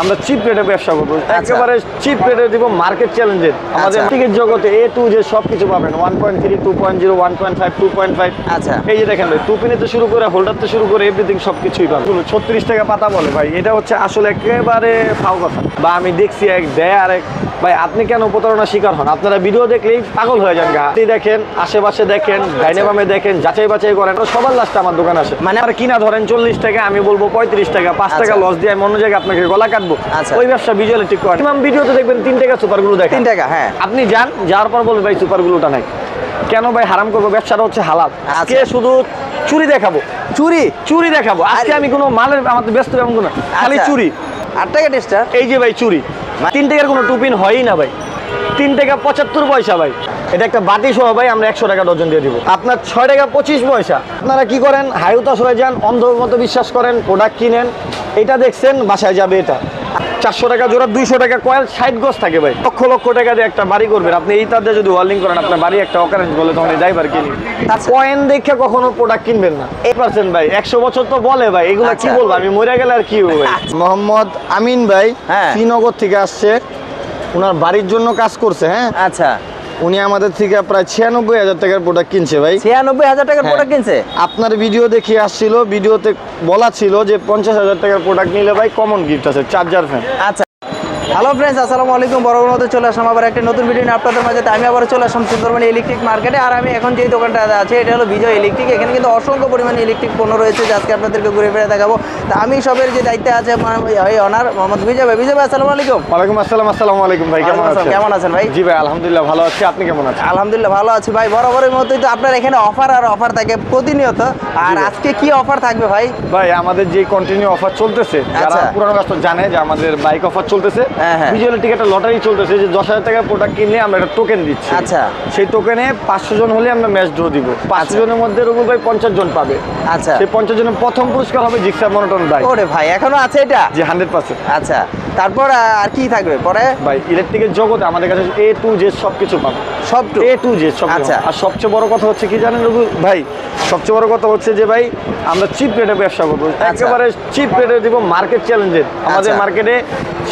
আমরা চিপ রেটে ব্যবসা করব। আচ্ছা। একেবারে চিপ রেটে দিব মার্কেট চ্যালেঞ্জের আমাদের আচ্ছা। টিকিট জগতে এ টু যে সব কিছু পাবেন। One point three two point zero one point five two point five আচ্ছা। এই যে দেখেন ভাই টুপিনে তো শুরু করে হোল্ডার তো শুরু করে এভরিথিং সব কিছুই পাবেন ছত্রিশ টাকা পাতা বলে ভাই এটা হচ্ছে আসলে একেবারে ফাও কথা। বা আমি দেখছি এক দেয় আর এক ভাই আপনি কেন প্রতারণার শিকার হন? আপনারা ভিডিও দেখলেই পাগল হয়ে যান গা। দেখেন আশেপাশে দেখেন ডাইনে বামে দেখেন যাচাই বাছাই করেন সবার লাস্টে আমার দোকান আসে। মানে আর কিনা ধরেন চল্লিশ টাকা আমি বলব পঁয়ত্রিশ টাকা পাঁচ টাকা আচ্ছা। লস দিয়ে আমি অন্য জায়গায় আপনাকে গলা কাটবো আচ্ছা। ওই ব্যবসা ভিজুয়ালি ঠিক করেন ম্যাম ভিডিওতে দেখবেন তিন টাকা সুপারগুলো দেখেন তিন টাকা হ্যাঁ। আপনি যান যাওয়ার পর বলবেন ভাই সুপার সুপারগুলোটা নাই। কেন ভাই হারাম করব? ব্যবসাটা হচ্ছে হালাল। আজকে আচ্ছা। শুধু চুরি দেখাবো। চুরি? চুরি দেখাবো। আজকে আমি কোনো মালের আমাদের ব্যস্ত এমন কোনো খালি আচ্ছা। চুরি। আট টাকা টেস্টার এই যে ভাই চুরি। তিন টাকার কোনো টুপিন হয়ই না ভাই। তিন টাকা পঁচাত্তর পয়সা ভাই। এটা একটা বাতি সহ ভাই আমরা একশো টাকা ডজন দিয়ে দিব। আপনার ছয় টাকা পঁচিশ পয়সা। আপনারা কি করেন? হাইউতাস হয়ে যান অন্ধ মতো বিশ্বাস করেন প্রোডাক্ট কিনেন। এটা দেখছেন বাসায় যাবে এটা। চারশো টাকা জোড়া দুইশো টাকা কয়েল ষাট গজ থাকে ভাই। লক্ষ লক্ষ টাকা দিয়ে একটা বাড়ি করবেন। আপনি এই তাদের যদি ওয়ার্লিং করেন আপনার বাড়ি একটা অকারেন্স বলে তখন এই ড্রাইভার কিনি। কয়েন দেখে কখনো প্রোডাক্ট কিনবেন না। এই পার্সেন্ট ভাই একশো বছর তো বলে ভাই এগুলো কি আচ্ছা। বলব? আমি মরে গেলে আর কি হবে ভাই? মোহাম্মদ আমিন ভাই হ্যাঁ। শ্রীনগর থেকে আসছে। ওনার বাড়ির জন্য কাজ করছে হ্যাঁ। আচ্ছা। উনি আমাদের থেকে প্রায় ছিয়ানব্বই হাজার টাকার প্রোডাক্ট কিনছে ভাই। ছিয়ানব্বই হাজার টাকার হ্যাঁ। প্রোডাক্ট কিনছে? আপনার ভিডিও দেখে আসছিল ভিডিওতে বলা ছিল যে পঞ্চাশ হাজার টাকার প্রোডাক্ট নিলে ভাই কমন গিফট আছে চার্জার ফ্যান আচ্ছা। হ্যালো ফ্রেন্ডস আসসালামু আলাইকুম। বড় মধ্যে চলে আসলাম আবার একটা নতুন ভিডিও নিয়ে আপনাদের মাঝে। আমি আবার চলে আসলাম সুন্দরবন ইলেকট্রিক মার্কেটে আর আমি এখন যে দোকানটা আছে এটা হলো বিজয় ইলেকট্রিক এখানে কিন্তু অসংখ্য পরিমাণে ইলেকট্রিক পণ্য রয়েছে যে আজকে আপনাদেরকে ঘুরে ফিরে দেখাবো। তা আমি সবের যে দায়িত্বে আছে অনার মোহাম্মদ বিজয় ভাই। বিজয় ভাই আসসালামু আলাইকুম। ওয়ালাইকুম আসসালাম আসসালামু আলাইকুম ভাই কেমন আছেন? কেমন আছেন ভাই? জি ভাই আলহামদুলিল্লাহ ভালো আছি। আপনি কেমন আছেন? আলহামদুলিল্লাহ ভালো আছি ভাই। বরাবরের মতোই তো আপনার এখানে অফার আর অফার থাকে প্রতিনিয়ত। আর আজকে কি অফার থাকবে ভাই? ভাই আমাদের যে কন্টিনিউ অফার চলতেছে যারা আচ্ছা। পুরানো কাস্টমার জানে যে আমাদের বাইক অফার চলতেছে। হ্যাঁ, হ্যাঁ। ভিজুয়ালি লটারি চলতেছে যে দশ হাজার টাকার প্রোডাক্ট কিনলে আমরা একটা টোকেন দিচ্ছি। আচ্ছা। সেই টোকেনে পাঁচশো জন হলে আমরা ম্যাচ ড্র দিব। পাঁচশো আচ্ছা। জনের মধ্যে রবুল ভাই পঞ্চাশ জন পাবে। আচ্ছা। সেই পঞ্চাশ জনের প্রথম পুরস্কার হবে জিক্সা মনোটন ভাই। ওরে ভাই এখনও আছে এটা? যে হান্ড্রেড পার্সেন্ট আচ্ছা। তারপর আর কি থাকবে? পরে? ভাই ইলেকট্রিকের জগতে আমাদের কাছে এ টু জেড সব কিছু পাবে। সব টু এ টু জেড সব আচ্ছা। আর সবচেয়ে বড় কথা হচ্ছে কি জানেন রবি ভাই সবচেয়ে বড় কথা হচ্ছে যে ভাই আমরা চিপ রেটে ব্যবসা করব। একেবারে চিপ রেটে দিব মার্কেট চ্যালেঞ্জের আমাদের আচ্ছা। মার্কেটে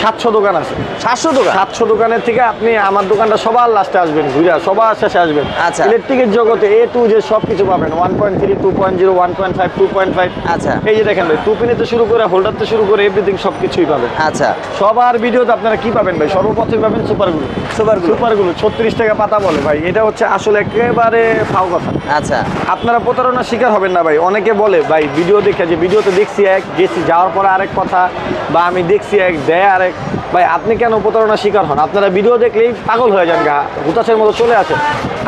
সাতশো দোকান আছে। সাতশো দোকান? সাতশো দোকানের থেকে আপনি আমার দোকানটা সবার লাস্টে আসবেন ঘুরে সবার শেষে আসবেন। আচ্ছা। ইলেকট্রিকের জগতে এ টু যে সব কিছু পাবেন। One point three two point zero one point five two point five আচ্ছা। এই যে দেখেন ভাই টুপিনে তো শুরু করে হোল্ডার তো শুরু করে এভরিথিং সব কিছুই পাবেন। আচ্ছা। সবার ভিডিওতে আপনারা কি পাবেন ভাই? সর্বপ্রথম পাবেন সুপারগুলো। সুপারগুলো। সুপারগুলো ছত্রিশ টাকা পাতা বলে ভাই। এটা হচ্ছে আসলে একেবারে ফাও কথা। আচ্ছা। আপনারা প্রতারণার শিকার হবেন না ভাই। অনেকে বলে ভাই ভিডিও দেখে যে ভিডিওতে দেখছি এক গেছি যাওয়ার পরে আরেক কথা বা আমি দেখছি এক দেয় আরেক। ভাই আপনি কেন প্রতারণার শিকার হন? আপনারা ভিডিও দেখলেই পাগল হয়ে যান গা। হুতাশের মতো চলে আসেন।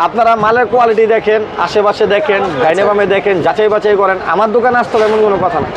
আপনারা মালের কোয়ালিটি দেখেন আশেপাশে দেখেন ডাইনে বামে দেখেন যাচাই বাছাই করেন। আমার দোকানে আসতে হবে এমন কোনো কথা না।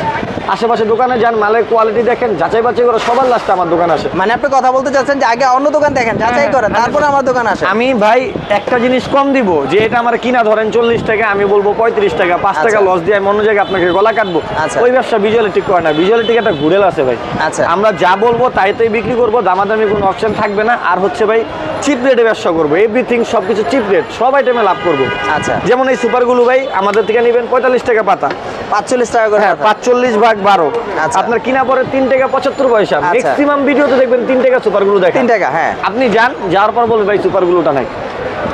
আশেপাশে দোকানে যান মালের কোয়ালিটি দেখেন যাচাই বাছাই করে সবার লাস্টে আমার দোকান আসে। মানে আপনি কথা বলতে চাচ্ছেন যে আগে অন্য দোকান দেখেন যাচাই হ্যাঁ, করেন হ্যাঁ, তারপরে আমার দোকান আসে। আমি ভাই একটা জিনিস কম দিব যে এটা আমার কিনা ধরেন চল্লিশ টাকা আমি বলব পঁয়ত্রিশ টাকা পাঁচ টাকা আচ্ছা। লস দিয়ে আমি অন্য জায়গায় আপনাকে গলা কাটবো। আচ্ছা। ওই ব্যবসা ভিজুয়ালি ঠিক করে না ভিজুয়ালি ঠিক একটা ঘুরেল আছে ভাই। আচ্ছা। আমরা যা বলব তাই তাইতেই বিক্রি করব দামাদামি কোনো অপশন থাকবে না। আর হচ্ছে ভাই চিপ রেটে ব্যবসা করব এভরিথিং সব কিছু চিপ রেট সব আইটেমে লাভ করব। আচ্ছা। যেমন এই সুপারগুলো ভাই আমাদের থেকে নেবেন পঁয়তাল্লিশ টাকা পাতা। পাঁচচল্লিশ টাকা করে হ্যাঁ পাঁচচল্লিশ ভাগ বারো। আচ্ছা। আপনার কিনা পরে তিন টাকা পঁচাত্তর পয়সা আচ্ছা। ম্যাক্সিমাম ভিডিওতে দেখবেন তিন টাকা সুপারগুলো দেখেন তিন টাকা হ্যাঁ। আপনি যান যাওয়ার পর বলবেন ভাই সুপারগুলোটা নাই।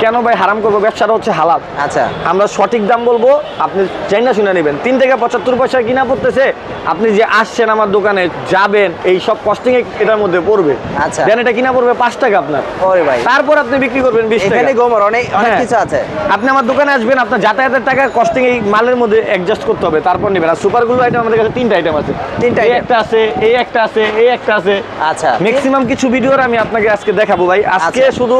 কেন ভাই হারাম করব? ব্যবসাটা হচ্ছে হালাল। আচ্ছা। আমরা সঠিক দাম বলব আপনি চাই না শুনে নেবেন। তিন থেকে পঁচাত্তর পয়সা কিনা পড়তেছে আপনি যে আসছেন আমার দোকানে যাবেন এই সব কস্টিং এটার মধ্যে পড়বে। আচ্ছা। দেন এটা কিনা পড়বে পাঁচ টাকা আপনার। ওরে ভাই। তারপর আপনি বিক্রি করবেন বিশ টাকা। গোমর অনেক অনেক হ্যাঁ। কিছু আছে। আপনি আমার দোকানে আসবেন আপনার যাতায়াতের টাকা কস্টিং এই মালের মধ্যে অ্যাডজাস্ট করতে হবে তারপর নেবেন। আর সুপারগুলো আইটেম আমাদের কাছে তিনটা আইটেম আছে। তিনটা একটা আছে এই একটা আছে এই একটা আছে। আচ্ছা। ম্যাক্সিমাম কিছু ভিডিওর আমি আপনাকে আজকে দেখাবো ভাই। আজকে আচ্ছা। শুধু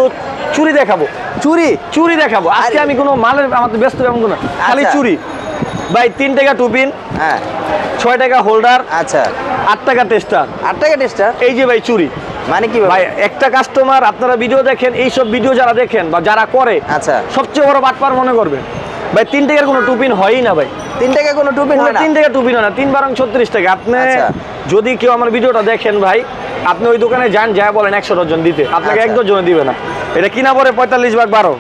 চুরি দেখাবো। চুরি? চুরি দেখাবো। আজকে আমি কোনো মালের আমাদের ব্যস্ত এমন কোনো খালি আচ্ছা। চুরি। ভাই তিন টাকা টুপিন হ্যাঁ। ছয় টাকা হোল্ডার আচ্ছা। আট টাকা টেস্টার। আট টাকা টেস্টার? এই যে ভাই চুরি। মানে কি ভাই একটা কাস্টমার আপনারা ভিডিও দেখেন এই সব ভিডিও যারা দেখেন বা যারা করে আচ্ছা। সবচেয়ে বড় বাটপার মনে করবেন। ভাই তিন টাকার কোনো টুপিন হয়ই না ভাই। তিন টাকা কোনো টুপিন হয় না? তিন টাকা টুপিন হয় না। তিন বারং ছত্রিশ টাকা। আপনি আচ্ছা। যদি কেউ আমার ভিডিওটা দেখেন ভাই আপনি ওই দোকানে যান যা বলেন একশো ডজন দিতে। আপনাকে আচ্ছা। এক ডজনে দিবে না। এটা কিনা পরে পঁয়তাল্লিশ ভাগ বারো?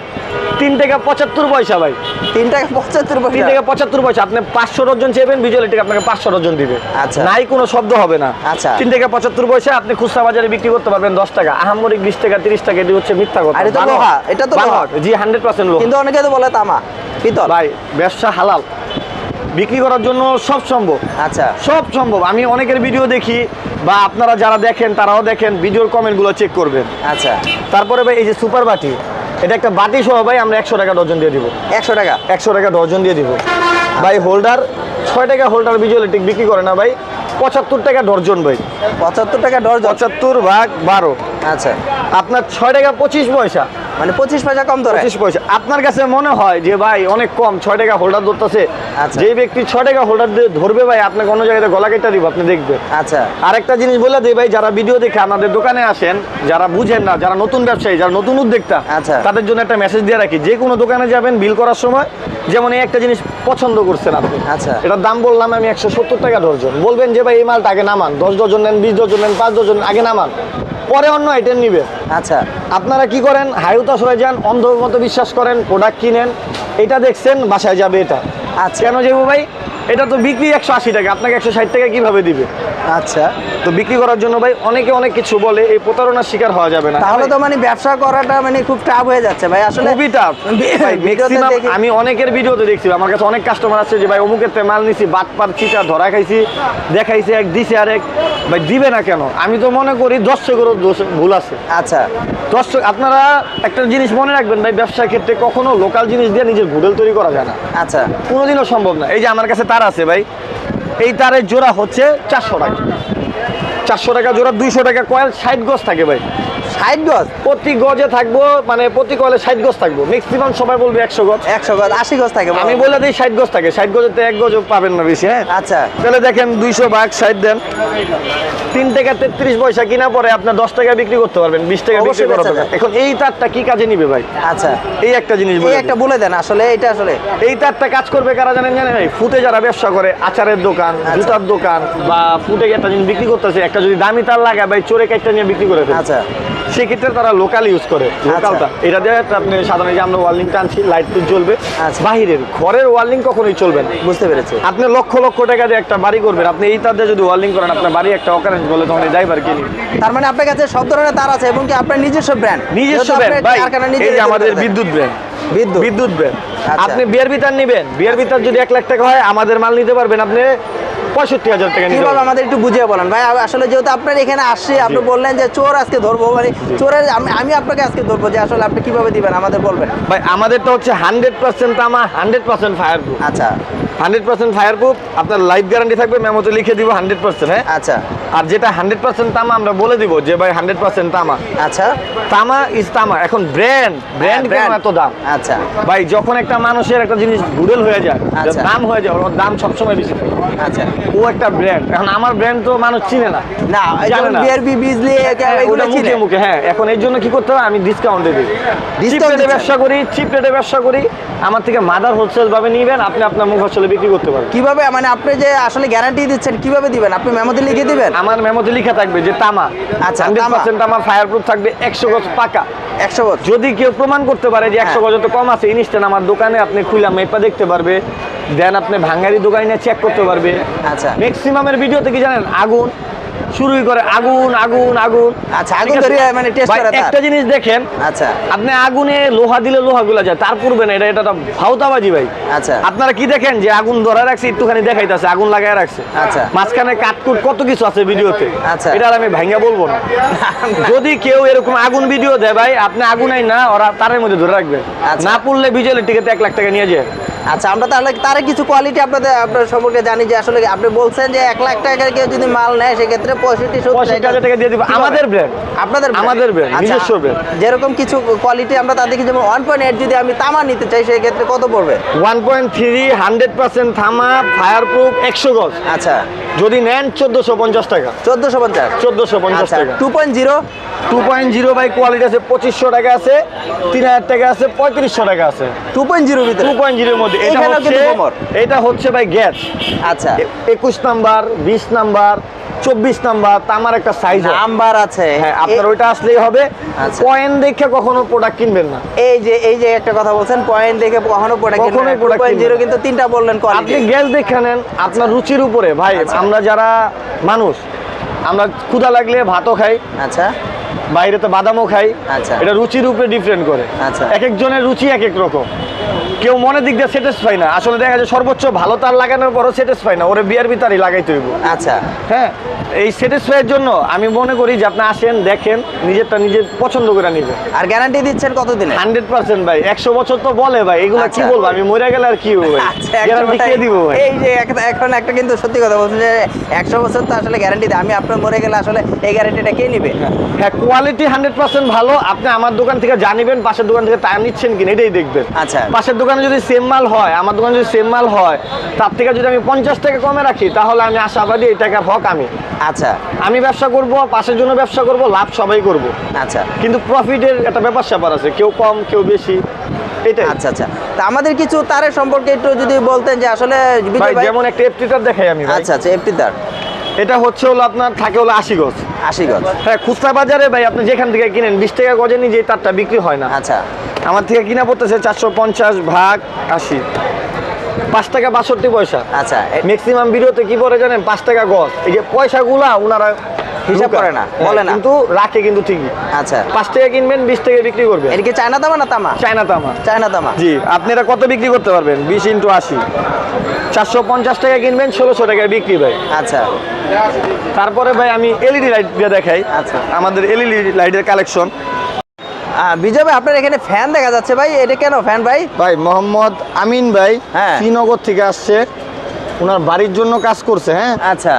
তিন টাকা পঁচাত্তর পয়সা ভাই। তিন টাকা পঁচাত্তর তিন পয়সা টাকা পঁচাত্তর পয়সা। আপনি পাঁচশো ডজন চেয়েবেন ভিজুয়াল এটিকে আপনাকে পাঁচশো ডজন দিবে। আচ্ছা। নাই কোনো শব্দ হবে না। আচ্ছা। তিন টাকা পঁচাত্তর পয়সা আপনি খুচরা বাজারে বিক্রি করতে পারবেন দশ টাকা। আহামরিক বিশ টাকা তিরিশ টাকা এটি হচ্ছে মিথ্যা কথা। এটা তো বানোয়াট। লোহা, এটা তো লোহা। জি হান্ড্রেড পার্সেন্ট লোক কিন্তু অনেকে তো বলে তামা পিতল। ভাই ব্যবসা হালাল। বিক্রি করার জন্য সব সম্ভব। আচ্ছা। সব সম্ভব। আমি অনেকের ভিডিও দেখি বা আপনারা যারা দেখেন তারাও দেখেন ভিডিওর কমেন্টগুলো চেক করবেন। আচ্ছা। তারপরে ভাই এই যে সুপার বাটি এটা একটা বাটি সহ ভাই আমরা একশো টাকা ডজন দিয়ে দিব। একশো টাকা? একশো টাকা ডজন দিয়ে দিব। ভাই হোল্ডার ছয় টাকা হোল্ডার ভিজুয়ালিটিক বিক্রি করে না ভাই পঁচাত্তর টাকা ডর্জন ভাই। পঁচাত্তর টাকা ডর্জন পঁচাত্তর ভাগ বারো। আচ্ছা। আপনার ছয় টাকা পঁচিশ পয়সা। মানে পঁচিশ পয়সা কম ধরে। পঁচিশ পয়সা। আপনার কাছে মনে হয় যে ভাই অনেক কম ছয় টাকা হোল্ডার ধরতেছে। আচ্ছা। যে ব্যক্তি ছয় টাকা হোল্ডার ধরবে ভাই আপনাকে অন্য জায়গায় গলা কেটে দিব আপনি দেখবেন। আচ্ছা। আরেকটা জিনিস বলে দিই ভাই যারা ভিডিও দেখে আমাদের দোকানে আসেন যারা বুঝেন না যারা নতুন ব্যবসায়ী যারা নতুন উদ্যোক্তা আচ্ছা। তাদের জন্য একটা মেসেজ দিয়ে রাখি যে কোনো দোকানে যাবেন বিল করার সময় যেমন এই একটা জিনিস পছন্দ করছেন আপনি। আচ্ছা। এটার দাম বললাম আমি একশো সত্তর টাকা ডর্জন বলবেন যে ভাই এই মালটা আগে নামান দশ ডজন নেন বিশ ডজন নেন পাঁচ ডজন আগে নামান। পরে অন্য আইটেম নিবে। আচ্ছা। আপনারা কি করেন? হায়ুতা সরে যান অন্ধর মতো বিশ্বাস করেন প্রোডাক্ট কিনেন এটা দেখছেন বাসায় যাবে এটা। আচ্ছা। কেন যাব ভাই? এটা তো বিক্রি একশো আশি টাকা আপনাকে একশো ষাট টাকা কীভাবে দিবে? আচ্ছা। তো বিক্রি করার জন্য ভাই অনেকে অনেক কিছু বলে এই প্রতারণার শিকার হওয়া যাবে না। তাহলে তো মানে ব্যবসা করাটা মানে খুব টাফ হয়ে যাচ্ছে ভাই আসলে খুবই টাফ ভাই, দেখি- আমি অনেকের ভিডিওতে দেখছি আমার কাছে অনেক কাস্টমার আছে যে ভাই অমুকের থেকে মাল নিছি বাট পার চিটা ধরা খাইছি দেখাইছে এক দিছে আরেক। ভাই দিবে না কেন? আমি তো মনে করি দর্শকেরও দোষ ভুল আছে। আচ্ছা। দর্শক আপনারা একটা জিনিস মনে রাখবেন ভাই ব্যবসার ক্ষেত্রে কখনো লোকাল জিনিস দিয়ে নিজের ভুডেল তৈরি করা যায় না। আচ্ছা। কোনোদিনও সম্ভব না। এই যে আমার কাছে তার আছে ভাই এই তারের জোড়া হচ্ছে চারশো টাকা। চারশো টাকা জোড়া দুইশো টাকা কয়েল ষাট গজ থাকে ভাই। ষাট গজ? প্রতি গজে থাকব মানে প্রতি কয়েলে ষাট গজ থাকব। ম্যাক্সিমাম সবাই বলবে একশো গজ। একশো গজ আশি গজ থাকে আমি বলে দিই ষাট গজ থাকে। ষাট গজে তো এক গজ পাবেন না বেশি হ্যাঁ? আচ্ছা। তাহলে দেখেন দুইশো ভাগ ষাট দেন। তিন টাকা তেত্রিশ পয়সা কিনা পরে আপনার দশ টাকা বিক্রি করতে পারবেন বিশ টাকা বিক্রি করা। এখন এই তারটা কি কাজে নিবে ভাই? আচ্ছা। এই একটা জিনিস বলে একটা বলে দেন আসলে এটা আসলে। এই তারটা কাজ করবে কারা জানেন জানেন? ভাই ফুটে যারা ব্যবসা করে আচারের দোকান আচ্ছা। জুতার দোকান বা ফুটে একটা জিনিস বিক্রি করতেছে একটা যদি দামি তার লাগায় ভাই চোরে একটা নিয়ে বিক্রি করে। আচ্ছা। সেক্ষেত্রে তারা লোকাল ইউজ করে লোকালটা এটা দিয়ে আপনি সাধারণত যে আমরা ওয়ার্লিং টানছি লাইট তো জ্বলবে। আচ্ছা। বাহিরের ঘরের ওয়ার্লিং কখনোই চলবে না। বুঝতে পেরেছি। আপনি লক্ষ লক্ষ টাকা দিয়ে একটা বাড়ি করবেন আপনি এই তার দিয়ে যদি ওয়ার্লিং করেন আপনার বাড়ি একটা অকারেন্স বলে তখন ড্রাইভার কিনি তার মানে আপনার কাছে সব ধরনের তার আছে এবং কি আপনার নিজস্ব ব্র্যান্ড নিজস্ব ব্র্যান্ড ভাই এই যে আমাদের বিদ্যুৎ ব্র্যান্ড বিদ্যুৎ। বিদ্যুৎ ব্র্যান্ড আচ্ছা। আপনি বিয়ার বিতার নেবেন। বিয়ার বিতার যদি এক লাখ টাকা হয় আমাদের মাল নিতে পারবেন আপনি পঁয়ষট্টি হাজার টাকা কীভাবে আমাদের একটু বুঝিয়ে বলেন। ভাই আসলে যেহেতু আপনার এখানে আসছে আপনি বললেন যে চোর আজকে ধরবো মানে চোরের আমি- আপনাকে আজকে ধরবো যে আসলে আপনি কীভাবে দিবেন আমাদের বলবেন। ভাই আমাদেরটা হচ্ছে হান্ড্রেড পার্সেন্ট তামা হান্ড্রেড পার্সেন্ট ফায়ার প্রুফ আচ্ছা। হান্ড্রেড পার্সেন্ট ফায়ার প্রুফ আপনার লাইফ গ্যারান্টি থাকবে মেমোতে লিখে দিব হান্ড্রেড পার্সেন্ট হ্যাঁ? আচ্ছা। আর যেটা হান্ড্রেড পার্সেন্ট তামা আমরা বলে দিব যে ভাই হান্ড্রেড পার্সেন্ট তামা। আচ্ছা। তামা ইজ তামা এখন ব্র্যান্ড ব্র্যান্ড কেন এত দাম? আচ্ছা। ভাই যখন একটা মানুষের একটা জিনিস গুডেল হয়ে যায় আচ্ছা। দাম হয়ে যায় ওর দাম সবসময় বেশি থাকে। আচ্ছা। ও একটা ব্র্যান্ড এখন আমার ব্র্যান্ড তো মানুষ চিনে না। না বিআরবি বিজলি হ্যাঁ, ওটা মুখে মুখে হ্যাঁ এখন এর জন্য কি করতে হবে আমি ডিসকাউন্টে দিই। দিচ্ছেন? ব্যবসা করি চিপ রেটে ব্যবসা করি। আমার থেকে মাদার হোলসেল ভাবে নিবেন আপনি আপনার মুখ আসলে বিক্রি করতে পারবেন। কীভাবে? মানে আপনি যে আসলে গ্যারান্টি দিচ্ছেন কীভাবে দিবেন? আপনি মেমোতে লিখে দিবেন? আমার মেমোতে লেখা থাকবে যে তামা। আচ্ছা, হান্ড্রেড তামা। পার্সেন্ট তামা ফায়ার প্রুফ থাকবে একশো গজ পাকা। একশো বছর। যদি কেউ প্রমাণ করতে পারে যে একশো হ্যাঁ। গজ তো কম আছে ইনস্ট্যান্ট আমার দোকানে আপনি খুলে মেপা দেখতে পারবে। দেন আপনি ভাঙ্গারি দোকানে নিয়ে চেক করতে পারবে। আচ্ছা। ম্যাক্সিমামের ভিডিওতে কি জানেন? আগুন। শুরুই করে আগুন আগুন আগুন। আচ্ছা, আগুন ঠিক মানে ভাই, করে একটা জিনিস দেখেন আচ্ছা। আপনি আগুনে লোহা দিলে লোহা গুলা যায় তার পূর্বে না এটা এটা ভাউতাবাজি ভাই। আচ্ছা। আপনারা কি দেখেন যে আগুন ধরা রাখছে একটুখানি দেখাইতেছে আগুন লাগায় রাখছে? আচ্ছা। মাঝখানে কাটকুট কত কিছু আছে ভিডিওতে। আচ্ছা। এটা আর আমি ভাঙ্গা বলব না। যদি কেউ এরকম আগুন ভিডিও দেয় ভাই আপনি আগুনাই না ওরা তারের মধ্যে ধরে রাখবে। আচ্ছা। না পড়লে বিজয়ের টিকিট এক লাখ টাকা নিয়ে যায়। আচ্ছা আমরা তাহলে তার কিছু কোয়ালিটি আপনাদের আপনার সম্পর্কে জানি যে আসলে আপনি বলছেন যে এক লাখ টাকার কেউ যদি মাল নেয় সেক্ষেত্রে পঁয়ষট্টি হাজার টাকা দিয়ে দিব। আমাদের ব্র্যান্ড আপনাদের? আমাদের আচ্ছা, নিজস্ব brand। যেরকম কিছু কোয়ালিটি আমরা তাদেরকে যেমন ওয়ান পয়েন্ট এইট যদি আমি তামা নিতে চাই সেক্ষেত্রে কত পড়বে? One point three hundred percent থামা ফায়ার প্রুফ একশো গজ। আচ্ছা। যদি নেন চোদ্দশো পঞ্চাশ টাকা। চোদ্দশো পঞ্চাশ। চোদ্দশো পঞ্চাশ আচ্ছা টাকা। Two point zero two point zero by quality আছে পঁচিশশো টাকা আছে তিন হাজার টাকা আছে পঁয়ত্রিশশো টাকা আছে। টু পয়েন্ট জিরো ভিতরে? টু পয়েন্ট জিরোর মধ্যে এটা হচ্ছে এটা হচ্ছে ভাই গ্যাস। আচ্ছা। একুশ নাম্বার বিশ নাম্বার চব্বিশ নাম্বার তামার একটা সাইজ নাম্বার আছে। হ্যাঁ আপনার ওইটা আসলেই হবে। আচ্ছা। পয়েন্ট দেখে কখনো প্রোডাক্ট কিনবেন না। এই যে এই যে একটা কথা বলছেন পয়েন্ট দেখে কখনো প্রোডাক্ট কখনোই প্রোডাক্ট পয়েন্ট জিরো কিন্তু তিনটা বললেন আপনি গ্যাস দেখে নেন আপনার রুচির উপরে। ভাই আচ্ছা। আমরা যারা মানুষ আমরা ক্ষুধা লাগলে ভাতও খাই। আচ্ছা। বাইরে তো বাদামও খাই। আচ্ছা। এটা রুচির উপরে ডিফারেন্ট করে। আচ্ছা। এক একজনের রুচি এক এক রকম। কেউ মনের দিক দিয়ে স্যাটিসফাই না। আসলে দেখা যায় সর্বোচ্চ ভালো তার লাগানোর পরও স্যাটিসফাই না। ওরে বিয়ার বিতারই লাগাইতে হইব। আচ্ছা। হ্যাঁ এই স্যাটিসফাইয়ের জন্য আমি মনে করি যে আপনি আসেন দেখেন নিজেরটা নিজের পছন্দ করে নিবে আর গ্যারান্টি দিচ্ছেন কতদিন? হান্ড্রেড পার্সেন্ট ভাই। একশো বছর তো বলে ভাই এগুলো কি আচ্ছা। বলব? আমি মরে গেলে আর কি হবে? গ্যারান্টি কে দিব ভাই? এই যে এখন একটা কিন্তু সত্যি কথা বলছেন যে একশো বছর তো আসলে গ্যারান্টি দেয়। আমি আপনার মরে গেলে আসলে এই গ্যারান্টিটা কে নিবে? হ্যাঁ কোয়ালিটি হান্ড্রেড পার্সেন্ট ভালো। আপনি আমার দোকান থেকে জানিবেন পাশের দোকান থেকে তা নিচ্ছেন কিনা এটাই দেখবেন। আচ্ছা। পাশের দোকানে যদি সেম মাল হয় আমার দোকানে যদি সেম মাল হয় তার থেকে যদি আমি পঞ্চাশ টাকা কমে রাখি তাহলে আমি আশাবাদী এই টাকার হক আমি। আচ্ছা। আমি ব্যবসা করব পাশের জন্য ব্যবসা করব লাভ সবাই করব। আচ্ছা। কিন্তু প্রফিটের একটা ব্যাপার স্যাপার আছে কেউ কম কেউ বেশি এটাই। আচ্ছা আচ্ছা। তা আমাদের কিছু তারের সম্পর্কে একটু যদি বলতেন যে আসলে যেমন একটা এফটিটার দেখাই আমি আচ্ছা আচ্ছা এফটি তার। এটা হচ্ছে হলো আপনার থাকে হলো আশি গজ। আশি গজ। হ্যাঁ খুচরা বাজারে ভাই আপনি যেখান থেকে কিনেন বিশ টাকা গজে নিয়ে যে তারটা বিক্রি হয় না। আচ্ছা। আমার থেকে কিনা পড়তেছে চারশো পঞ্চাশ ভাগ আশি। পাঁচ টাকা বাষট্টি পয়সা। আচ্ছা ম্যাক্সিমাম ভিডিওতে কি পড়ে জানেন? পাঁচ টাকা গজ। এই যে পয়সাগুলা ওনারা হিসাব করে না, হ্যাঁ, বলে না। কিন্তু রাখে কিন্তু ঠিকই। আচ্ছা। পাঁচ টাকা কিনবেন বিশ টাকা বিক্রি করবেন। এটা কি চায়না তামা না তামা? চায়না তামা। চায়না তামা। জি আপনি এটা কত বিক্রি করতে পারবেন? বিশ ইন্টু আশি। চারশো পঞ্চাশ টাকা কিনবেন ষোলোশো টাকায় বিক্রি ভাই। আচ্ছা। তারপরে ভাই আমি এলইডি লাইট দিয়ে দেখাই। আচ্ছা। আমাদের এলইডি লাইটের কালেকশন বিজয় ভাই আপনার এখানে ফ্যান দেখা যাচ্ছে ভাই এটা কেন ফ্যান ভাই? ভাই মোহাম্মদ আমিন ভাই হ্যাঁ। শ্রীনগর থেকে আসছে। ওনার বাড়ির জন্য কাজ করছে হ্যাঁ? আচ্ছা।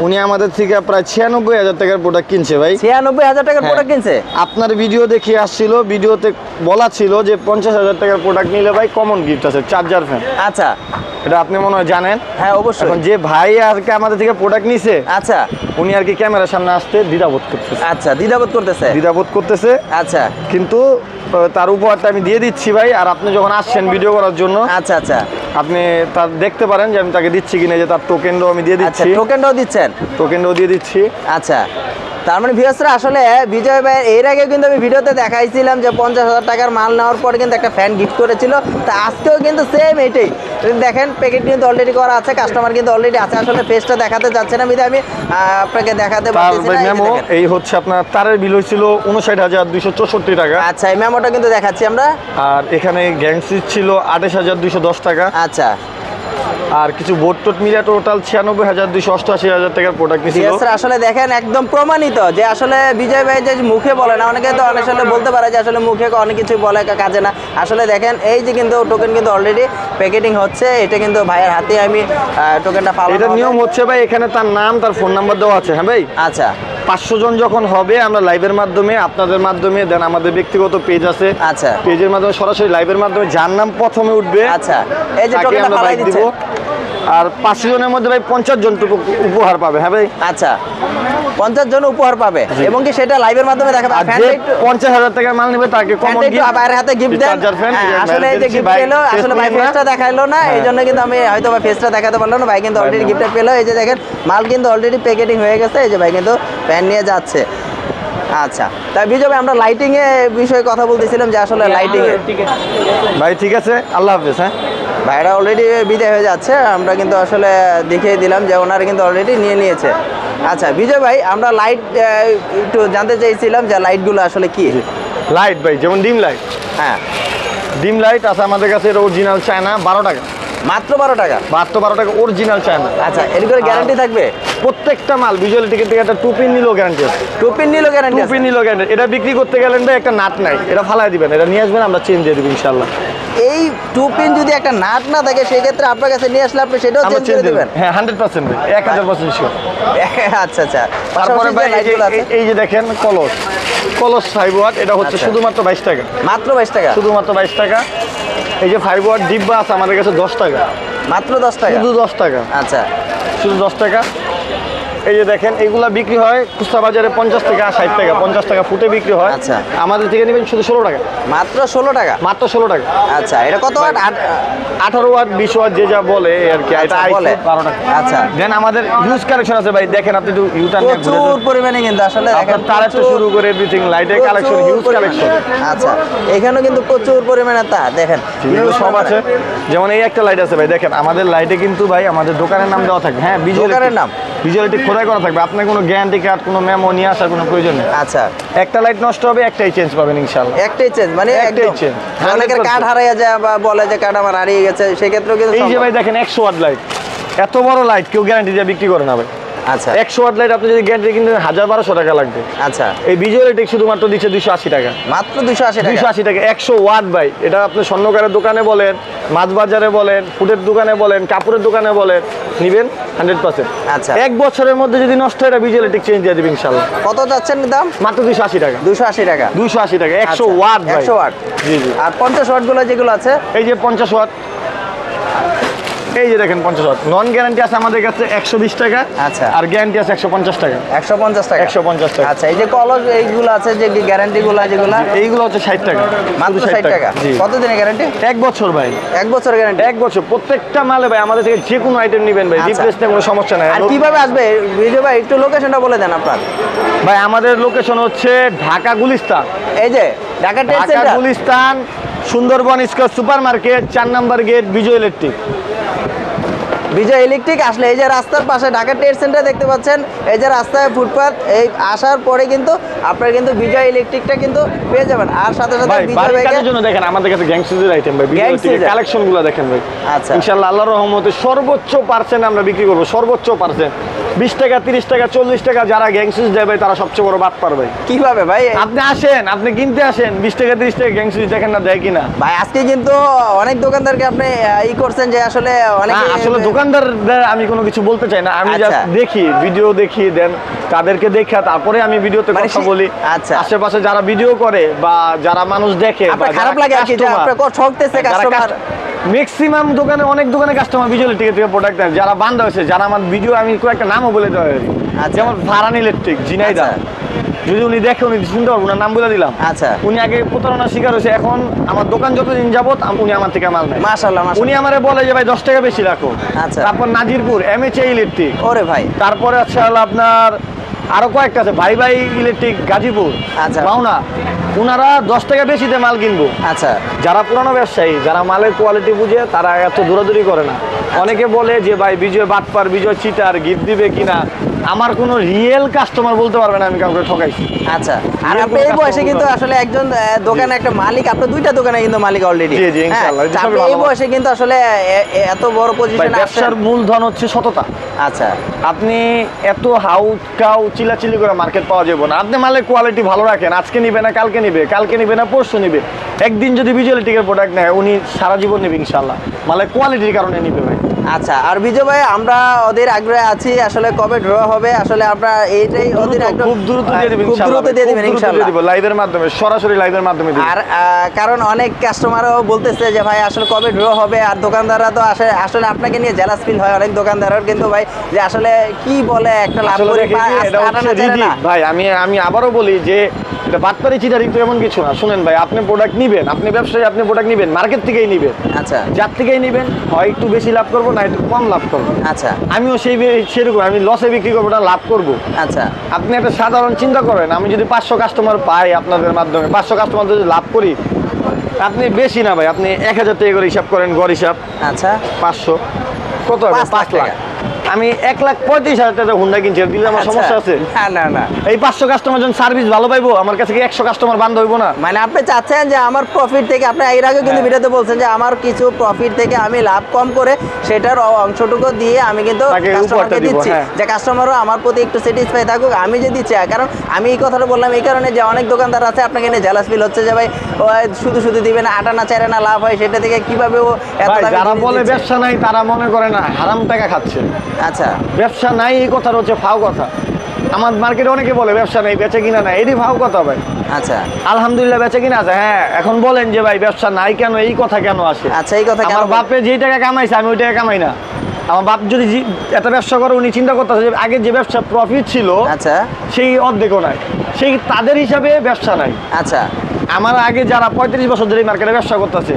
উনি আমাদের থেকে প্রায় ছিয়ানব্বই হাজার টাকার প্রোডাক্ট কিনছে ভাই। ছিয়ানব্বই হাজার টাকার হ্যাঁ। প্রোডাক্ট কিনছে? আপনার ভিডিও দেখে আসছিল ভিডিওতে বলা ছিল যে পঞ্চাশ হাজার টাকার প্রোডাক্ট নিলে ভাই কমন গিফট আছে চার্জার ফ্যান আচ্ছা। এটা আপনি মনে হয় জানেন? হ্যাঁ অবশ্যই। এখন যে ভাই আজকে আমাদের থেকে প্রোডাক্ট নিছে আচ্ছা। উনি আর কি ক্যামেরার সামনে আসতে দ্বিধাবোধ করতেছে। আচ্ছা দ্বিধাবোধ করতেছে? দ্বিধাবোধ করতেছে। আচ্ছা। কিন্তু তার উপহারটা আমি দিয়ে দিচ্ছি ভাই আর আপনি যখন আসছেন ভিডিও করার জন্য আচ্ছা আচ্ছা। আপনি তার দেখতে পারেন যে আমি তাকে দিচ্ছি কিনা যে তার টোকেনটাও আমি দিয়ে আচ্ছা দিচ্ছি। টোকেনটাও দিচ্ছেন? টোকেনটাও দিয়ে দিচ্ছি। আচ্ছা। তার মানে ভিউসরা আসলে বিজয় ভাই এর আগে কিন্তু আমি ভিডিওতে দেখাইছিলাম যে পঞ্চাশ হাজার টাকার মাল নেওয়ার পরে কিন্তু একটা ফ্যান গিফট করেছিল। তা আজকেও কিন্তু সেম এটাই। দেখেন প্যাকেট কিন্তু অলরেডি করা আছে কাস্টমার কিন্তু অলরেডি আছে। আসলে ফেসটা দেখাতে যাচ্ছে না আমি আপনাকে দেখাতে এই হচ্ছে আপনার তারের বিল হয়েছিল উনষাট হাজার দুইশো চৌষট্টি টাকা। আচ্ছা এই ম্যামোটা কিন্তু দেখাচ্ছি আমরা। আর এখানে গ্যাং সুইচ ছিল আঠাশ হাজার দুইশো দশ টাকা। আচ্ছা। আর কিছু বোট টোট মিলিয়ে টোটাল ছিয়ানব্বই হাজার দুইশো অষ্টআশি হাজার টাকার প্রোডাক্ট নিয়েছিল আসলে দেখেন একদম প্রমাণিত যে আসলে বিজয় ভাই যে মুখে বলে না অনেকে তো অনেক সময় বলতে পারে যে আসলে মুখে অনেক কিছু বলে কাজে না। আসলে দেখেন এই যে কিন্তু টোকেন কিন্তু অলরেডি প্যাকেটিং হচ্ছে এটা কিন্তু ভাইয়ের হাতে আমি টোকেনটা পাবো এটা নিয়ম হচ্ছে ভাই এখানে তার নাম তার ফোন নাম্বার দেওয়া আছে হ্যাঁ ভাই? আচ্ছা। পাঁচশো জন যখন হবে আমরা লাইভের মাধ্যমে আপনাদের মাধ্যমে দেন আমাদের ব্যক্তিগত পেজ আছে। আচ্ছা। পেজের মাধ্যমে সরাসরি লাইভের মাধ্যমে যার নাম প্রথমে উঠবে আচ্ছা। এই যে টোকেনটা দিচ্ছে দিব। আর পাঁচশো জনের মধ্যে ভাই পঞ্চাশ জন উপহার পাবে হ্যাঁ ভাই? আচ্ছা পঞ্চাশ জন উপহার পাবে এবং কি সেটা লাইভের মাধ্যমে দেখাবে আর আর যে পঞ্চাশ হাজার টাকার মাল নেবে তাকে কমন বাইরের হাতে গিফট দেন। হ্যাঁ, আসলে এই যে গিফট পেল আসলে ভাই ফেসটা দেখাইলো না এই জন্য কিন্তু আমি হয়তো বা ফেসটা দেখাতে পারল না ভাই কিন্তু অলরেডি গিফটটা পেল এই যে দেখেন মাল কিন্তু অলরেডি প্যাকেটিং হয়ে গেছে এই যে ভাই কিন্তু ফ্যান নিয়ে যাচ্ছে। আচ্ছা তাই বিজয় ভাই আমরা লাইটিং এ বিষয়ে কথা বলতেছিলাম যে আসলে লাইটিং এ ভাই ঠিক আছে আল্লাহ হাফেজ হ্যাঁ? ভাইরা অলরেডি বিদায় হয়ে যাচ্ছে আমরা কিন্তু আসলে দেখিয়ে দিলাম যে ওনারা কিন্তু অলরেডি নিয়ে নিয়েছে। আচ্ছা বিজয় ভাই আমরা লাইট একটু জানতে চাইছিলাম যে লাইটগুলো আসলে কি? লাইট ভাই যেমন ডিম লাইট হ্যাঁ। ডিম লাইট আছে আমাদের কাছে এটা অরিজিনাল চায়না বারো টাকা। মাত্র বারো টাকা? মাত্র বারো টাকা অরিজিনাল চায়না আচ্ছা এর করে গ্যারান্টি থাকবে? প্রত্যেকটা মাল ভিজুয়াল টিকেট থেকে একটা টু পিন নিলেও গ্যারান্টি আছে। টু পিন নিলো গ্যারান্টি পিন নিলেও গ্যারান্টি এটা বিক্রি করতে গেলেন ভাই একটা নাট নাই এটা ফালাই দিবেন এটা নিয়ে আসবেন আমরা চেঞ্জ দিয়ে দেবো ইনশাল্লাহ এই টু পিন যদি একটা নাট না থাকে সেই ক্ষেত্রে আপনার কাছে নিয়ে আসলে আপনি সেটাও চেঞ্জ করে দেবেন। হ্যাঁ হান্ড্রেড পার্সেন্ট ভাই এক হাজার পার্সেন্ট শিওর আচ্ছা আচ্ছা। তারপরে ভাই এই যে- এই- এই যে দেখেন কলস। কলস ফাইভ ওয়াট এটা হচ্ছে আচ্ছা। শুধুমাত্র বাইশ টাকা। মাত্র বাইশ টাকা? শুধুমাত্র বাইশ টাকা। এই যে ফাইভ ওয়াট ডিব্বা আছে আমাদের কাছে দশ টাকা। মাত্র দশ টাকা? শুধু দশ টাকা। আচ্ছা। শুধু দশ টাকা। এই যে দেখেন এগুলা বিক্রি হয় খুচরা বাজারে পঞ্চাশ টাকা ষাট টাকা পঞ্চাশ টাকা ফুটে বিক্রি হয়। আচ্ছা। আমাদের থেকে নেবেন শুধু ষোলো টাকা। মাত্র ষোলো টাকা? মাত্র ষোলো টাকা। আচ্ছা এটা কত আঠারো ওয়াট বিশ ওয়াট যে যা বলে আর কি এটা আচ্ছা, বলে। বারো টাকা। আচ্ছা। দেন আমাদের হিউজ কালেকশন আছে ভাই দেখেন আপনি একটু ইউটার প্রচুর পরিমাণে কিন্তু আসলে তার একটা শুরু করে এভরিথিং লাইটের কালেকশন হিউজ কালেকশন আচ্ছা এখানেও কিন্তু প্রচুর পরিমাণে তার দেখেন। সব আছে। যেমন এই একটা লাইট আছে ভাই দেখেন আমাদের লাইটে কিন্তু ভাই আমাদের দোকানের নাম দেওয়া থাকে। হ্যাঁ দোকানের নাম? ভিজুয়ালিটি খোদাই করা থাকবে। আপনার কোনো গ্যারান্টি কার্ড কোনো মেমো নিয়ে আসার কোনো প্রয়োজন নেই। আচ্ছা। একটা লাইট নষ্ট হবে একটাই চেঞ্জ পাবেন ইনশাআল্লাহ। একটাই চেঞ্জ মানে একটাই চেঞ্জ অনেকের 100% কার্ড হারিয়ে যায় বা বলে যে কার্ড আমার হারিয়ে গেছে সেক্ষেত্রেও কিন্তু এই যে ভাই দেখেন একশো ওয়াট লাইট এত বড় লাইট কেউ গ্যারান্টি দিয়ে বিক্রি করে না ভাই। আচ্ছা। একশো ওয়াট লাইট আপনি যদি গ্যারান্টি কিনতে হাজার বারোশো টাকা লাগবে। আচ্ছা। এই ভিজুয়ালিটি শুধুমাত্র দিচ্ছে দুশো আশি টাকা। মাত্র দুশো আশি দুশো টাকা আশি টাকা একশো ওয়াট ভাই। এটা আপনি স্বর্ণকারের দোকানে বলেন মাছ বাজারে বলেন ফুটের দোকানে বলেন কাপড়ের দোকানে বলেন নিবেন হান্ড্রেড পার্সেন্ট। আচ্ছা। এক বছরের মধ্যে যদি নষ্ট হয় এটা ভিজুয়ালিটিক চেঞ্জ দিয়ে দিবে ইনশাল্লাহ। কত যাচ্ছেন দাম? মাত্র দুশো আশি টাকা। দুশো আশি টাকা। দুশো আশি টাকা একশো আচ্ছা, ওয়াট ভাই। 100 ওয়াট। জি জি। আর পঞ্চাশ ওয়াটগুলো যেগুলো আছে? এই যে পঞ্চাশ ওয়াট। এই যে দেখেন পঞ্চাশ ওয়াট নন গ্যারান্টি আছে আমাদের কাছে একশো বিশ টাকা আচ্ছা। আর গ্যারান্টি আছে একশো পঞ্চাশ টাকা। একশো পঞ্চাশ টাকা? 150 টাকা। আচ্ছা এই যে কলস এইগুলো আছে যে গ্যারান্টি গুলো যেগুলো? এইগুলো হচ্ছে ষাট টাকা। মাত্র ষাট টাকা। জি। কত দিনের গ্যারান্টি এক বছর ভাই। এক বছর গ্যারান্টি এক বছর। প্রত্যেকটা মালে ভাই আমাদের থেকে যে কোনো আইটেম নেবেন ভাই। আচ্ছা। রিপ্লেস নিয়ে কোনো সমস্যা নাই। আর কীভাবে আসবে? ভিডিও ভাই একটু লোকেশনটা বলে দেন আপনার। ভাই আমাদের লোকেশন হচ্ছে ঢাকা গুলিস্তান। এই যে Dhaka Gulistan Sundarban square super market চার number gate Bijoy electric. Bijoy electric আসলে এই যে রাস্তার পাশে ঢাকা ট্রেড সেন্টার দেখতে পাচ্ছেন এই যে রাস্তায় ফুটপাথ এই আসার পরে কিন্তু আপনারা কিন্তু বিজয় ইলেকট্রিকটা কিন্তু পেয়ে যাবেন। আর সাথে সাথে বিজয় ভাইকে জন্য দেখেন আমাদের কাছে গ্যাংসিজের আইটেম ভাই বিজয় ইলেকট্রিকের scissor? দেখেন ভাই। আচ্ছা। ইনশাআল্লাহ আল্লাহর রহমতে সর্বোচ্চ পার্সেন্ট আমরা বিক্রি করব সর্বোচ্চ পার্সেন্ট বিশ টাকা তিরিশ টাকা চল্লিশ টাকা যারা গ্যাংসিস দেয় ভাই তারা সবচেয়ে বড় বাদ পারবে ভাই। কীভাবে ভাই? আপনি আসেন আপনি কিনতে আসেন বিশ টাকা তিরিশ টাকা গ্যাংসিস দেখেন না দেয় কিনা। ভাই আজকে কিন্তু অনেক দোকানদারকে আপনি ই করছেন যে আসলে অনেক আসলে দোকানদারদের আমি কোনো কিছু বলতে চাই না আমি আচ্ছা। জাস্ট দেখি ভিডিও দেখি দেন তাদেরকে দেখা তারপরে আমি ভিডিওতে মানে কথা বলি আচ্ছা। আশেপাশে যারা ভিডিও করে বা যারা মানুষ দেখে খারাপ লাগে কি যে আপনার ঠকতেছে কাস্টমার ম্যাক্সিমাম দোকানে অনেক দোকানে কাস্টমার ভিজুয়াল টিকে থেকে প্রোডাক্ট দেয় যারা বান্ধা হয়েছে যারা আমার ভিডিও আমি কয়েকটা নামও বলে দেওয়া আচ্ছা। যেমন ফারান ইলেকট্রিক জিনাইদা আচ্ছা। যদি উনি দেখে উনি শুনতে পারব না নাম বলে দিলাম। আচ্ছা। উনি আগে প্রতারণার শিকার হয়েছে এখন আমার দোকান যতদিন যাবত উনি আমার থেকে মাল নেয়। মাশাআল্লাহ উনি আমারে বলে যে ভাই দশ টাকা বেশি রাখো। আচ্ছা। তারপর নাজিরপুর এম এইচ ইলেকট্রিক ওরে ভাই। তারপরে আচ্ছা হলো আপনার আরও কয়েকটা আছে ভাই ভাই ইলেকট্রিক গাজীপুর আচ্ছা। পাওনা ওনারা দশ টাকা বেশিতে মাল কিনবো। আচ্ছা। যারা পুরানো ব্যবসায়ী যারা মালের কোয়ালিটি বুঝে তারা এত দৌড়াদৌড়ি করে না। অনেকে বলে যে ভাই বিজয় বাটপার বিজয় চিটার গিফট দিবে কিনা? আমার কোনো রিয়েল কাস্টমার বলতে পারবে না আমি কাউকে ঠকাইছি। আচ্ছা। আর আপনি এই বয়সে কিন্তু আসলে একজন দোকানে একটা মালিক আপনার দুইটা দোকানে কিন্তু মালিক অলরেডি জি, জি, ইনশাআল্লাহ, আপনি এই বয়সে কিন্তু আসলে এত বড় পজিশনে ব্যবসার মূলধন হচ্ছে সততা। আচ্ছা। আপনি এত হাউ কাউ চিলাচিলি করে মার্কেট পাওয়া যাবে না। আপনি মালের কোয়ালিটি ভালো রাখেন আজকে নিবে না কালকে নিবে কালকে নিবে না পরশু নিবে। একদিন যদি ভিজুয়ালিটিকের প্রোডাক্ট নেয় উনি সারা জীবন নেবে ইনশাল্লাহ মালের কোয়ালিটির কারণে নিবে ভাই। আচ্ছা আর বিজয় ভাই আমরা ওদের আগ্রহে আছি আসলে কবে ড্র হবে আসলে আমরা এইটাই ওদের আগ্রহ। খুব দ্রুত দিয়ে দিবেন খুব দ্রুত দিয়ে দিবেন ইনশাআল্লাহ। লাইভের মাধ্যমে সরাসরি লাইভের মাধ্যমে দিবেন। আর কারণ অনেক কাস্টমারও বলতেছে যে ভাই আসলে কবে ড্র হবে? আর দোকানদাররা তো আসে আসলে আপনাকে নিয়ে জেলাস ফিল হয় অনেক দোকানদারের কিন্তু ভাই যে আসলে কি বলে একটা লাভ করে। ভাই আমি আমি আবারও বলি যে এটা বাটপারি চিটারি তো এমন কিছু না। শুনেন ভাই আপনি প্রোডাক্ট নিবেন আপনি ব্যবসায়ী আপনি প্রোডাক্ট নিবেন মার্কেট থেকেই নিবেন। আচ্ছা। যার থেকেই নিবেন হয় একটু বেশি লাভ করব না একটু কম লাভ করব। আচ্ছা। আমিও সেই সেরকম আমি লসে বিক্রি করব না লাভ করব। আচ্ছা। আপনি একটা সাধারণ চিন্তা করেন আমি যদি পাঁচশো কাস্টমার পাই আপনাদের মাধ্যমে পাঁচশো কাস্টমার যদি লাভ করি আপনি বেশি না ভাই আপনি এক হাজার টাকা করে হিসাব করেন গড় হিসাব। আচ্ছা। পাঁচশো। কত হবে? পাঁচ লাখ। আমি এক লাখ পঁয়ত্রিশ হাজার টাকা হুন্ডা কিনছি। দিলে আমার আচ্ছা। সমস্যা আছে। না না না। এই পাঁচশো কাস্টমার যখন সার্ভিস ভালো পাইবো আমার কাছে কি একশো কাস্টমার বান্ধ হইবো না? মানে আপনি চাচ্ছেন যে আমার প্রফিট থেকে আপনি এর আগে কিন্তু হ্যাঁ। ভিডিওতে বলছেন যে আমার কিছু প্রফিট থেকে আমি লাভ কম করে সেটার অংশটুকু দিয়ে আমি কিন্তু কাস্টমারকে দিচ্ছি। হ্যাঁ। যে কাস্টমারও আমার প্রতি একটু স্যাটিসফাই থাকুক আমি যে দিচ্ছি কারণ আমি এই কথাটা বললাম এই কারণে যে অনেক দোকানদার আছে আপনাকে নিয়ে জেলাস ফিল হচ্ছে যে ভাই শুধু শুধু দিবেন আটা না চারে না লাভ হয় সেটা থেকে কীভাবে ও এত যারা বলে ব্যবসা নাই তারা মনে করে না হারাম টাকা খাচ্ছে। আচ্ছা। ব্যবসা নাই এই কথাটা হচ্ছে ফাও কথা। আমার মার্কেটে অনেকে বলে ব্যবসা নাই বেচে কিনা নাই এটি ফাও কথা ভাই। আচ্ছা। আলহামদুলিল্লাহ বেচে কিনা আছে হ্যাঁ এখন বলেন যে ভাই ব্যবসা নাই কেন এই কথা কেন আসে? আচ্ছা এই কথা আমার বাপে যেই টাকা কামাইছে আমি ওই টাকা কামাই না। আমার বাপ যদি একটা ব্যবসা করে উনি চিন্তা করতেছে যে আগে যে ব্যবসা প্রফিট ছিল আচ্ছা। সেই অর্ধেকও নাই। সেই তাদের হিসাবে ব্যবসা নাই। আচ্ছা। আমার আগে যারা পঁয়ত্রিশ বছর ধরে মার্কেটে ব্যবসা করতেছে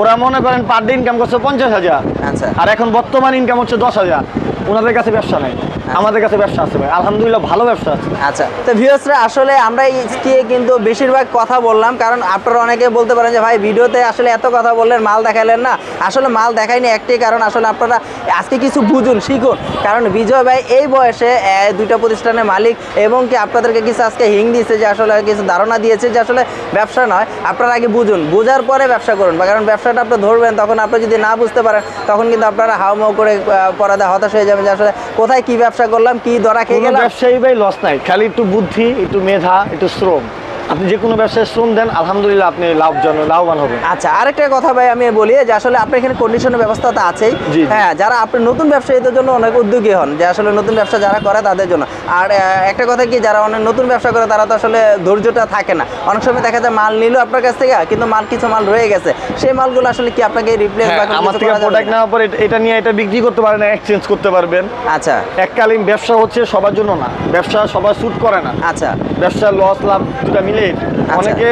ওরা মনে করেন পার ডে ইনকাম করছে পঞ্চাশ হাজার। আচ্ছা। আর এখন বর্তমান ইনকাম হচ্ছে দশ হাজার। ওনাদের কাছে ব্যবসা নাই। আমাদের কাছে ব্যবসা আছে ভাই। আলহামদুলিল্লাহ ভালো ব্যবসা আছে। আচ্ছা তো ভিউয়ার্সরা আসলে আমরা আজকে কিন্তু বেশিরভাগ কথা বললাম কারণ আপনারা অনেকে বলতে পারেন যে ভাই ভিডিওতে আসলে এত কথা বললেন মাল দেখাইলেন না। আসলে মাল দেখাইনি একটাই কারণ আসলে আপনারা আজকে কিছু বুঝুন শিখুন। কারণ বিজয় ভাই এই বয়সে দুইটা প্রতিষ্ঠানের মালিক এবং কি আপনাদেরকে কিছু আজকে হিং দিয়েছে যে আসলে কিছু ধারণা দিয়েছে যে আসলে ব্যবসা নয়। আপনারা আগে বুঝুন। বোঝার পরে ব্যবসা করুন। বা কারণ ব্যবসাটা আপনি ধরবেন তখন আপনি যদি না বুঝতে পারেন তখন কিন্তু আপনারা হাওমাও করে পরাদা হতাশ হয়ে যাবেন যে আসলে কোথায় কী ব্যবসা করলাম কি ধরা খেয়ে গেলাম? ব্যবসায়ী ভাই লস নাই খালি একটু বুদ্ধি একটু মেধা একটু শ্রম। আপনি যে কোনো ব্যবসায় শ্রম দেন আলহামদুলিল্লাহ আপনি লাভজনক লাভবান হবেন। আচ্ছা আরেকটা কথা ভাই আমি বলি যে আসলে আপনার এখানে কন্ডিশনের ব্যবস্থা তো আছেই। হ্যাঁ যারা আপনি নতুন ব্যবসায়ীদের জন্য অনেক উদ্যোগী হন যে আসলে নতুন ব্যবসা যারা করে তাদের জন্য। আর একটা কথা কি যারা অনেক নতুন ব্যবসা করে তারা তো আসলে ধৈর্যটা থাকে না। অনেক সময় দেখা যায় মাল নিল আপনার কাছ থেকে কিন্তু মাল কিছু মাল রয়ে গেছে। সেই মালগুলো আসলে কি আপনাকে রিপ্লেস বা হ্যাঁ, আমার থেকে প্রোডাক্ট নেওয়ার পরে এটা- এটা নিয়ে এটা বিক্রি করতে পারেন এক্সচেঞ্জ করতে পারবেন। আচ্ছা। এককালীন ব্যবসা হচ্ছে সবার জন্য না। ব্যবসা সবার স্যুট করে না। আচ্ছা। ব্যবসা লস লাভ দুটা মিলে অনেকে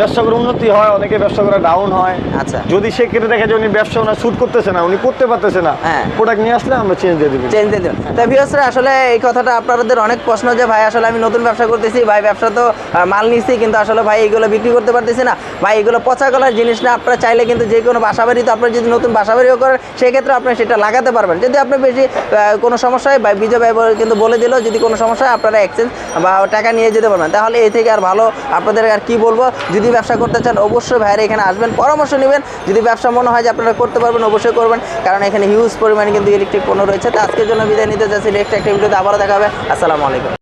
ব্যবসা করে উন্নতি হয় অনেকে ব্যবসা করে ডাউন হয়। আচ্ছা। যদি সে কেটে দেখে যে উনি ব্যবসা ওনার স্যুট করতেছে না উনি করতে পারতেছে না হ্যাঁ। প্রোডাক্ট নিয়ে আসলে আমরা চেঞ্জ দিয়ে দেবো। চেঞ্জ দিয়ে দেবেন তা ভিউয়ার্সরা আসলে এই কথাটা আপনাদের অনেক প্রশ্ন যে ভাই আসলে আমি নতুন ব্যবসা করতেছি ভাই ব্যবসা তো মাল নিচ্ছি কিন্তু আসলে ভাই এগুলো বিক্রি করতে পারতেছি না। ভাই এগুলো পচা গলার জিনিস না আপনারা চাইলে কিন্তু যে কোনো বাসা বাড়িতে আপনার যদি নতুন বাসা বাড়িও করেন সেক্ষেত্রে আপনি সেটা লাগাতে পারবেন। যদি আপনি বেশি কোনো সমস্যা হয় ভাই বিজয় ভাই কিন্তু বলে দিল যদি কোনো সমস্যা হয় আপনারা এক্সচেঞ্জ বা টাকা নিয়ে যেতে পারবেন তাহলে এই থেকে আর ভালো আপনাদের আর কি বলব? যদি ব্যবসা করতে চান, অবশ্যই ভাইয়ের এখানে আসবেন, পরামর্শ নেবেন। যদি ব্যবসা মনে হয় যে আপনারা করতে পারবেন, অবশ্যই করবেন। কারণ এখানে হিউজ পরিমাণে কিন্তু ইলেকট্রিক পণ্য রয়েছে। তো আজকের জন্য বিদায় নিতে যাচ্ছি নেক্সট একটা ভিডিওতে আবারও দেখাবে আসসালামু আলাইকুম।